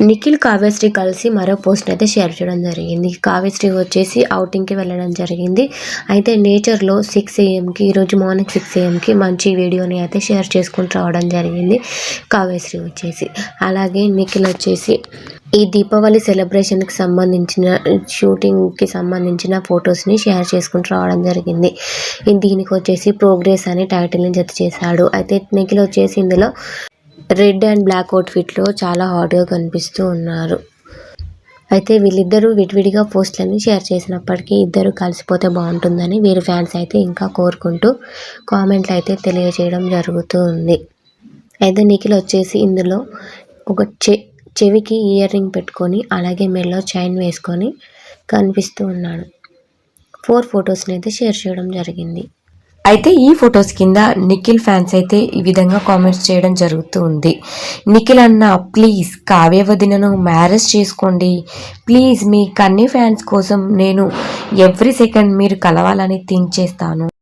నిఖిల్ కావ్యశ్రీ కలిసి మరో పోస్ట్ అయితే షేర్ చేయడం జరిగింది. కావ్యశ్రీ వచ్చేసి అవుటింగ్కి వెళ్ళడం జరిగింది. అయితే నేచర్లో సిక్స్ ఏఎంకి ఈరోజు మార్నింగ్ సిక్స్ ఏఎంకి మంచి వీడియోని అయితే షేర్ చేసుకుంటూ రావడం జరిగింది కావ్యశ్రీ వచ్చేసి. అలాగే నిఖిల్ వచ్చేసి ఈ దీపావళి సెలబ్రేషన్కి సంబంధించిన షూటింగ్కి సంబంధించిన ఫొటోస్ని షేర్ చేసుకుంటూ రావడం జరిగింది. దీనికి వచ్చేసి ప్రోగ్రెస్ అని టైటిల్ని జత చేశాడు. అయితే నిఖిల్ వచ్చేసి ఇందులో రెడ్ అండ్ బ్లాక్ అవుట్ఫిట్లో చాలా హాట్గా కనిపిస్తూ ఉన్నారు. అయితే వీళ్ళిద్దరూ విడివిడిగా పోస్టులని షేర్ చేసినప్పటికీ ఇద్దరు కలిసిపోతే బాగుంటుందని వీరి ఫ్యాన్స్ అయితే ఇంకా కోరుకుంటూ కామెంట్లు అయితే తెలియజేయడం జరుగుతూ ఉంది. అయితే నిఖిల్ వచ్చేసి ఇందులో ఒక చె చెవికి ఇయర్ రింగ్ పెట్టుకొని అలాగే మెడలో చైన్ వేసుకొని కనిపిస్తూ ఉన్నాడు. ఫోర్ ఫొటోస్ని అయితే షేర్ చేయడం జరిగింది. అయితే ఈ ఫొటోస్ కింద నిఖిల్ ఫ్యాన్స్ అయితే ఈ విధంగా కామెంట్స్ చేయడం జరుగుతూ ఉంది. నిఖిల్ అన్న ప్లీజ్ కావ్య వదినను మ్యారేజ్ చేసుకోండి. ప్లీజ్ మీ కన్నీ ఫ్యాన్స్ కోసం నేను ఎవ్రీ సెకండ్ మీరు కలవాలని థింక్ చేస్తాను.